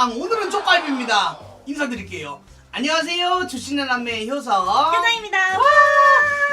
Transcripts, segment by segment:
먹방 오늘은 쪽갈비입니다 인사드릴게요 안녕하세요 주신의 남매 효석 현장입니다.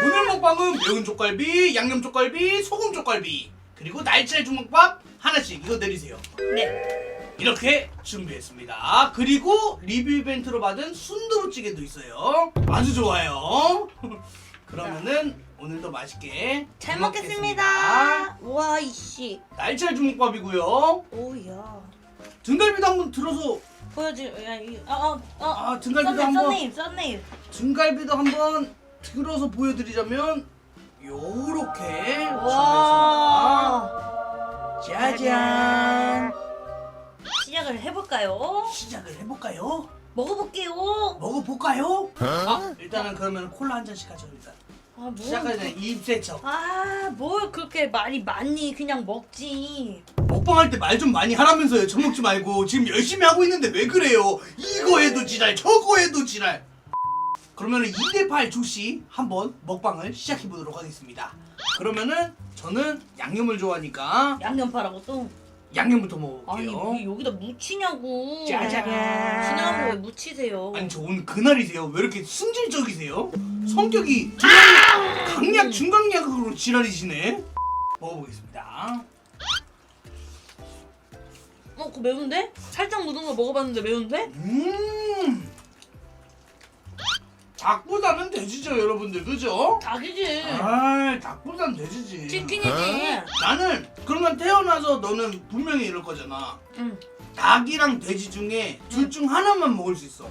오늘 먹방은 매운 쪽갈비 양념 쪽갈비 소금 쪽갈비 그리고 날치알 주먹밥 하나씩 이거 내리세요 네. 이렇게 준비했습니다 그리고 리뷰 이벤트로 받은 순두부찌개도 있어요 아주 좋아요 그러면은 오늘도 맛있게 잘 먹겠습니다. 먹겠습니다. 와 이씨. 날치알 주먹밥이고요 오야. 등갈비도 한번 들어서 보여줘. 야 이. 어어 어. 아, 등갈비도 썬네임, 한번. 썬네임 썬네임. 등갈비도 한번 들어서 보여드리자면 요렇게 준비했습니다. 와. 짜잔. 시작을 해볼까요? 시작을 해볼까요? 먹어볼게요. 먹어볼까요? 아, 일단은 그러면 콜라 한 잔씩 일단. 아 뭐. 시작하기 전에 입 세척. 아 뭘 그렇게 말이 많니? 그냥 먹지. 먹방할 때 말 좀 많이 하라면서요. 처먹지 말고 지금 열심히 하고 있는데 왜 그래요? 이거 해도 지랄, 저거 해도 지랄. 그러면은 2대8 조시 한번 먹방을 시작해 보도록 하겠습니다. 그러면은 저는 양념을 좋아하니까 양념파라고 또. 양념부터 아니 먹어볼게요. 왜 여기다 묻히냐고. 짜잔. 지나간 거왜 묻히세요? 아니 저 오늘 그날이세요. 왜 이렇게 승질적이세요? 성격이 지랄, 강약 중강약으로 지랄이시네. 먹어보겠습니다. 어, 그거 매운데? 살짝 묻은 거 먹어봤는데 매운데? 음. 닭보다는 돼지죠, 여러분들, 그죠? 닭이지. 아, 닭보다는 돼지지. 치킨이지. 나는 그러면 태어나서 너는 분명히 이럴 거잖아. 응. 닭이랑 돼지 중에 둘 중 하나만 먹을 수 있어.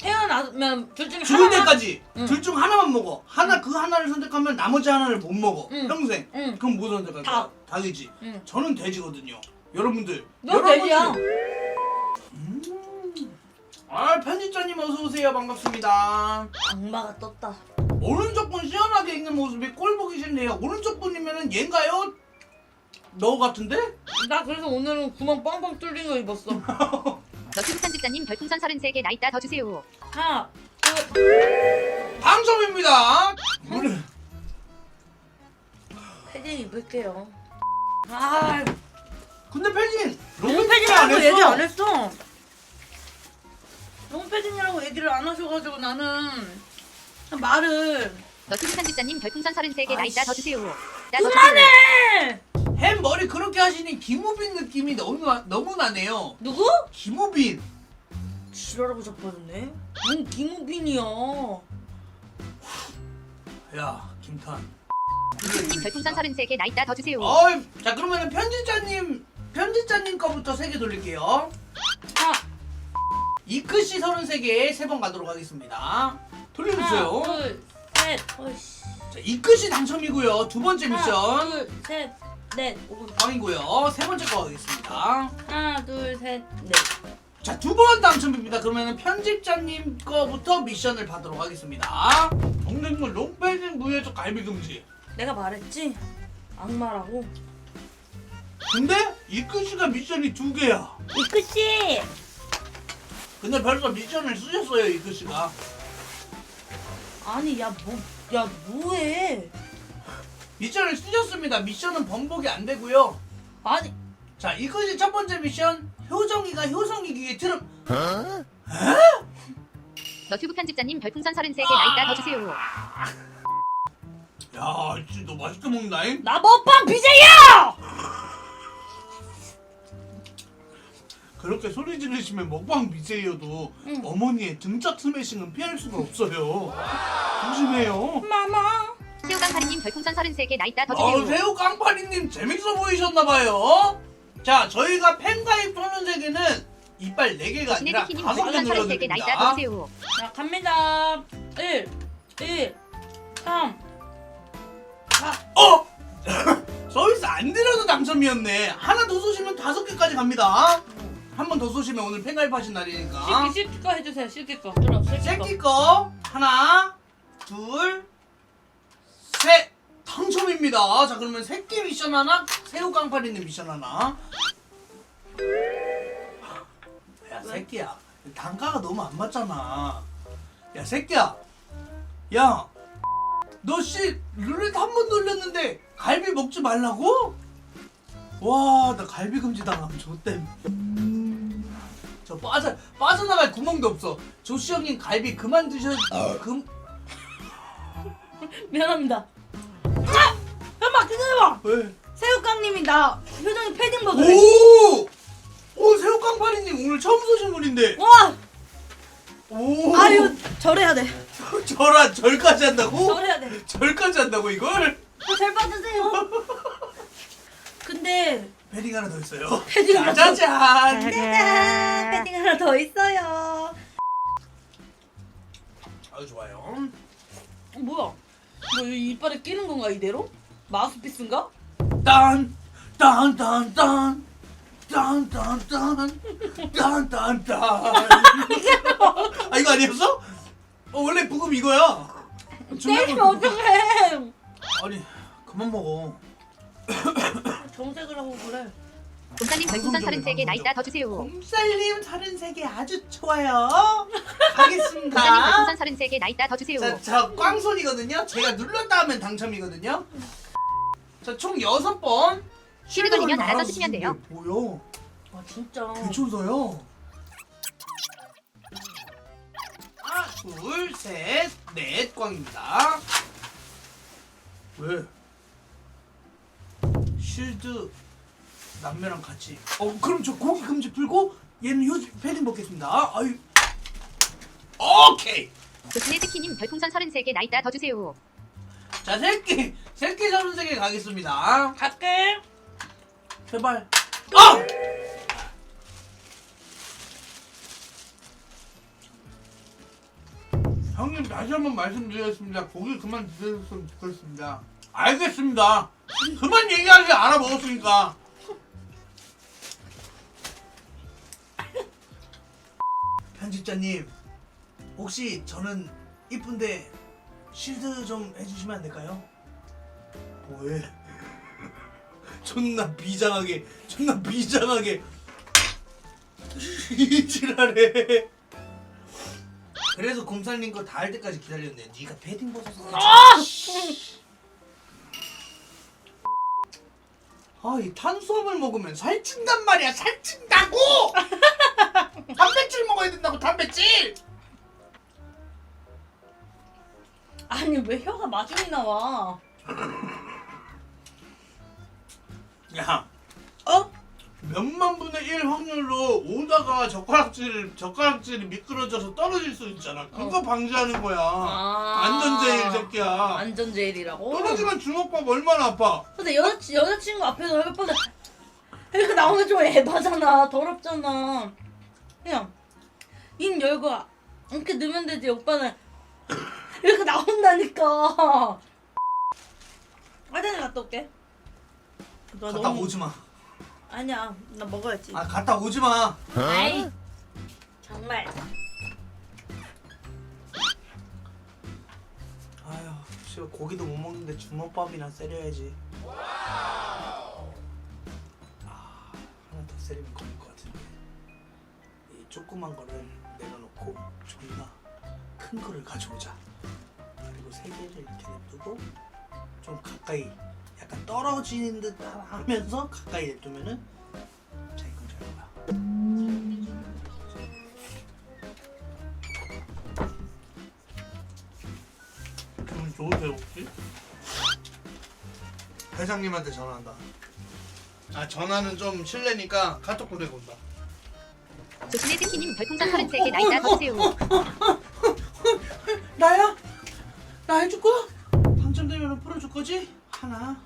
태어나면 둘 중에 죽을 하나만- 때까지 응. 둘 중 하나만 먹어. 하나 그 하나를 선택하면 나머지 하나를 못 먹어. 응. 평생. 응. 그럼 뭐 선택할 거야? 닭. 닭이지. 응. 저는 돼지거든요. 여러분들. 너 여러분들. 돼지야. 음. 아, 편집자님 어서 오세요. 반갑습니다. 악마가 떴다. 오른쪽 분 시원하게 읽는 모습이 꼴 보기 싫네요. 오른쪽 분이면은 얘인가요? 너 같은데? 나 그래서 오늘은 구멍 뻥뻥 뚫린 거 입었어. 너튜브 편집자님 별풍선 33개 나 있다 더 주세요. 하나. 오늘 패딩 입을게요. 아, 근데 패진 너무 로봇 패딩이라고 안 얘기. 안 했어. 너무 패딩이라고 얘기를 안 하셔가지고 나는 말을 너튜브 편집자님 별풍선 33개 나 있다 더 주세요. 나 그만해! 더 주세요. 햄 머리 그렇게 하시니 김우빈 느낌이 너무 나- 너무 나네요. 누구? 김우빈. 지랄하고 자빠졌네. 뭔 김우빈이야. 야 김탄. 님 별풍선 33개 나 있다 더 주세요. 어, 자 그러면은 편집자님 편집자님 거부터 세 개 돌릴게요. 아, 이크씨 33개 세번 가도록 하겠습니다. 돌려주세요. 하나, 둘, 셋. 어이씨. 자, 이크씨 당첨이고요. 두 번째 하나, 미션 둘, 셋, 넷. 오, 빵이고요. 세 번째 거 가겠습니다. 하나, 둘, 셋, 넷. 자, 두 번 당첨입니다. 그러면 편집자님 거부터 미션을 받도록 하겠습니다. 동생물 롱패딩 무예적 갈비 금지. 내가 말했지? 악마라고. 근데 이크씨가 미션이 두 개야. 이크씨! 근데 벌써 미션을 쓰셨어요, 이크씨가. 아니, 야, 뭐, 야, 뭐해? 미션을 쓰셨습니다. 미션은 번복이 안 되고요. 아니, 자, 이크씨 첫 번째 미션. 효정이가 효성이기에 트름. 너튜브 편집자님 별풍선 33개 나 있다 더 주세요. 야, 진짜 너 맛있게 먹는다잉? 나 먹방 BJ야! 그렇게 소리 지르시면 먹방 미세여도 응. 어머니의 등짝 스매싱은 피할 수가 없어요. 조심해요. 마마. 새우 깡파리님 별풍선 33개 나 있다 더 어, 주세요. 새우 깡파리님 재밌어 보이셨나봐요. 자, 저희가 팬가입 소는 세계는 이빨 4개가 신의 아니라 티키님 5개 별풍선 33개 나 있다 더 눌러드립니다. 주세요. 자, 갑니다. 1, 2, 3. 어! 서비스 안 드려도 당첨이었네. 하나 더 쏘시면 다섯 개까지 갑니다. 한 번 더 쏘시면 오늘 팬가입 하신 날이니까. 실기, 실기 거 해주세요, 실기 거. 그럼, 실기 거. 새끼 거 하나, 둘, 셋 당첨입니다. 자 그러면 새끼 미션 하나, 새우 깡파리님 미션 하나. 야 새끼야, 단가가 너무 안 맞잖아. 야 새끼야, 야, 너 씨 룰렛 한 번 돌렸는데 갈비 먹지 말라고? 와, 나 갈비 금지 당하면 좋댐. 저 빠져 빠져나갈 구멍도 없어. 조시 형님 갈비 그만 드셔. 금 미안합니다. 아! 잠깐만 기다려봐. 왜? 새우깡님이 나 표정이 패딩 먹으래. 오! 오 새우깡파리님 오늘 처음 쏘신 분인데. 와! 오. 아유 절해야 돼. 절하 절까지 한다고? 절해야 돼. 절까지 한다고 이걸? 아, 잘 받으세요. 근데 패딩 하나 더 있어요. 패딩 하나 더. 짜잔. 짜잔 패딩 하나 더 있어요. 아주 좋아요. 어, 뭐야? 뭐이 이빨에 끼는 건가 이대로? 마우스피스인가? 딴, 딴, 딴, 딴. 딴, 딴, 딴. 딴, 딴, 딴. 아, 이거 아니었어? 어, 원래 부금 이거야. 때리면 어떡해? 아니, 그만 먹어. 정색을 하고 그래. 곰사님 별풍선 33개 나이다 더 주세요. 곰살님 33개 아주 좋아요. 가겠습니다. 별풍선 33개 나이다 더 주세요. 자, 자, 꽝손이거든요. 제가 눌렀다 하면 당첨이거든요. 자, 총 6번. 쉬드 걸리면 알아서 쓰시면 돼요. 뭐야? 와 진짜. 개초서요. 하나, 둘, 셋, 넷 꽝입니다. 왜? 쉴드 남매랑 같이. 어, 그럼 저 고기 금지 풀고 얘는 요 패딩 먹겠습니다. 아유. 오케이. 조신의 스키님 별풍선 33개 나이다 더 주세요. 자, 새끼, 새끼 잡은 세개 가겠습니다. 갈게. 제발. 아! 형님 다시 한번 말씀드리겠습니다. 고기 그만 드셨으면 좋겠습니다. 알겠습니다. 그만 얘기하지 알아 먹었으니까. 편집자님, 혹시 저는 이쁜데 실드 좀 해주시면 안 될까요? 뭐해? 존나 비장하게 존나 비장하게 이 지랄해 그래서 곰살님 거 다 할 때까지 기다렸네 네가 패딩 벗어서 아 이 탄수화물 먹으면 살찐단 말이야 살찐다고 단백질 먹어야 된다고 단백질 아니 왜 혀가 마중이 나와? 야 어? 몇만 분의 일 확률로 오다가 젓가락질 젓가락질이 미끄러져서 떨어질 수 있잖아. 그거 어. 방지하는 거야. 아. 안전제일 새끼야. 안전 제일이라고? 떨어지면 주먹밥 얼마나 아파. 근데 여자 여자친구 앞에서 할 뻔해. 이렇게 나오면 좀 에바잖아. 더럽잖아. 그냥 입 열고 이렇게 넣으면 되지. 오빠는 이렇게 나온다니까. 화장실 갔다 올게. 나 갔다 너무- 오지 마. 아니야. 나 먹어야지. 아 갔다 오지 마. 아이. 정말. 아휴, 씨발 고기도 못 먹는데 주먹밥이나 때려야지. 아, 하나 더 때리면 걸릴 것 같은데. 이 조그만 거를 내려놓고 존나 큰 거를 가져오자. 그리고 세 개를 이렇게 냅두고 좀 가까이 약간 떨어지는 듯 하면서 가까이 냅두면은 자 이건 잘 봐. 기분 좋으세요 혹시? 회장님한테 전화한다. 아 전화는 좀 실례니까 카톡 보내고 온다. 조신의 스키님 별풍선 33개 나이다 더 주세요. 나야? 나 해줄 거야? 당첨되면 풀어줄 거지? 하나,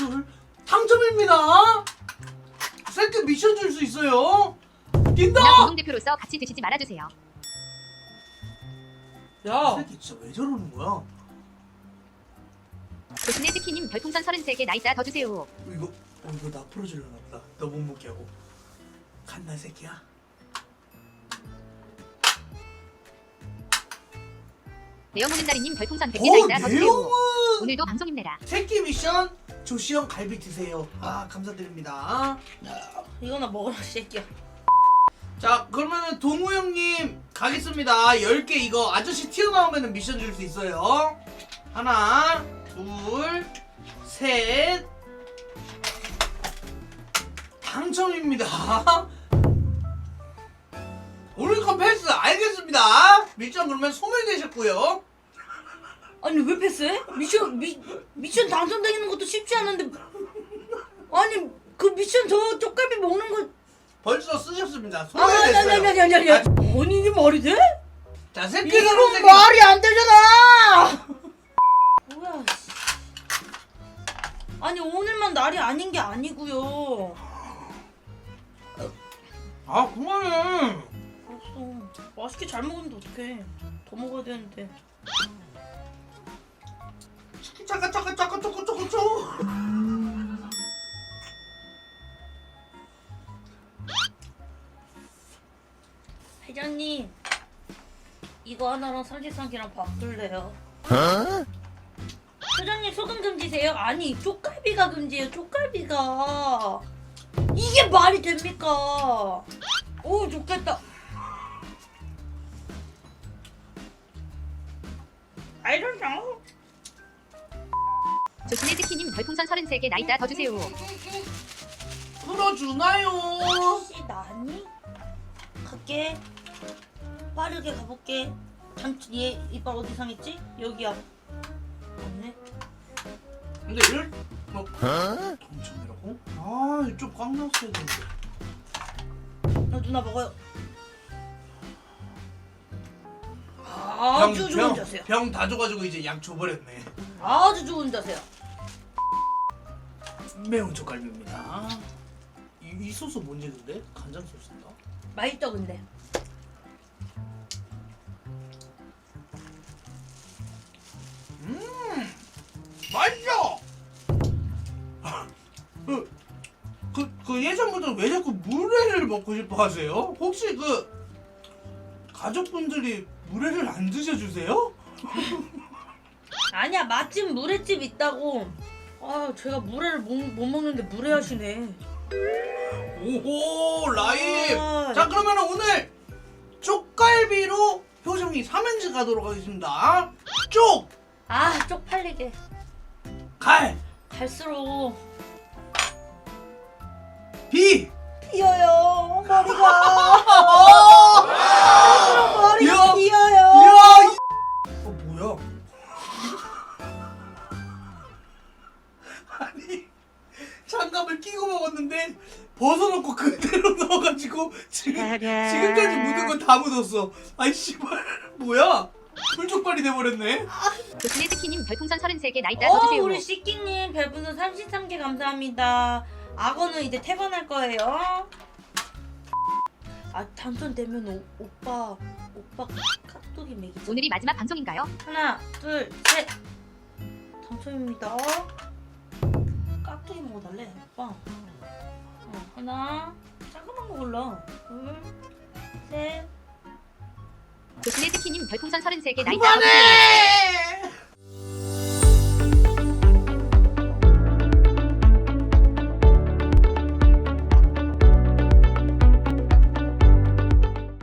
둘, 당첨입니다. 세트 미션 줄 수 있어요. 뛴다. 나 공동대표로서 같이 드시지 말아주세요. 야. 새끼 진짜 왜 저러는 거야? 조신의 스키님 별풍선 33개 나이다 더 주세요. 어, 이거 어, 이거 나 풀어주려나 보다. 너 못 먹게 하고. 간다 새끼야. 내영오는다리님 별풍선 100개 어 나이다 더 주세요. 내용은 오늘도 방송입니다. 새끼 미션 조시형 갈비 드세요. 아 감사드립니다. 이거 나 먹어라, 이 새끼야. 자 그러면은 동우 형님 가겠습니다 10개 이거 아저씨 튀어나오면 미션 줄 수 있어요 하나 둘셋 당첨입니다 오늘 건 패스 알겠습니다. 미션 그러면 소멸되셨고요. 아니 왜 패스해? 미션 미, 미션 당첨되는 것도 쉽지 않은데 아니 그 미션 저 쪽갈비 먹는 거 벌써 쓰셨습니다. 아, 아니 아니 소멸됐어요. 아니 아니 아니 아니 이게 말이 돼? 자, 새끼 이건. 말이 안 되잖아 뭐야 씨. 아니 오늘만 날이 아닌 게 아니고요 아, 그만해. 알았어 맛있게 잘 먹었는데 어떡해 더 먹어야 되는데 짜까 짜까 짜까 쪼꼬 쪼꼬 쪼. 회장님 이거 하나랑 삼시삼기랑 바꿀래요? 회장님 소금 금지세요? 아니 쪽갈비가 금지예요 쪽갈비가. 이게 말이 됩니까? 오 좋겠다. I don't know 조심해 스키님 별풍선 33개 나이다 더 주세요. 풀어주나요? 혹시 나니? 갈게 빠르게 가볼게 잠얘 이빨 어디 상했지? 여기야 없네 근데 이럴 뭐 동점이라고? 아, 이쪽 꽉 넣었어야 되는데. 나 누나 먹어요. 아주 좋은 자세요. 병다 줘가지고 이제 약 줘버렸네. 아주 좋은 자세요. 매운 젓갈비입니다. 이, 이 소스 뭔지 근데? 간장 소스인가? 맛있다 근데. 맛있어! 그, 그, 그 예전부터 왜 자꾸 물회를 먹고 싶어 하세요? 혹시 그 가족분들이 물회를 안 드셔주세요? 아니야 맛집 물회집 있다고. 아 제가 물회를 못, 못 먹는데 물회 하시네. 오호 라임! 아. 자 그러면 오늘 쪽갈비로 효정이 삼행시 가도록 하겠습니다. 쪽! 아 쪽팔리게. 갈! 갈수록 비! 비어요. 머리가 장갑을 끼고 먹었는데 벗어놓고 그대로 넣어가지고 지금 지금까지 묻은 건 다 묻었어. 아이 씨발 뭐야? 불족발이 돼버렸네. 조심해 스키님 별풍선 33개 나이다 더어 주세요. 우리 시끼님 별풍선 33개 감사합니다. 악어는 이제 퇴근할 거예요. 아 당첨되면 오, 오빠 오빠 깍두기 먹이자. 오늘이 마지막 방송인가요? 하나 둘 셋. 당첨입니다. 먹어달래 오빠. 어, 하나 작은 거 골라. 둘 셋. 조심해 스키님 별풍선 33개 나이다 더 주세요. 그만해!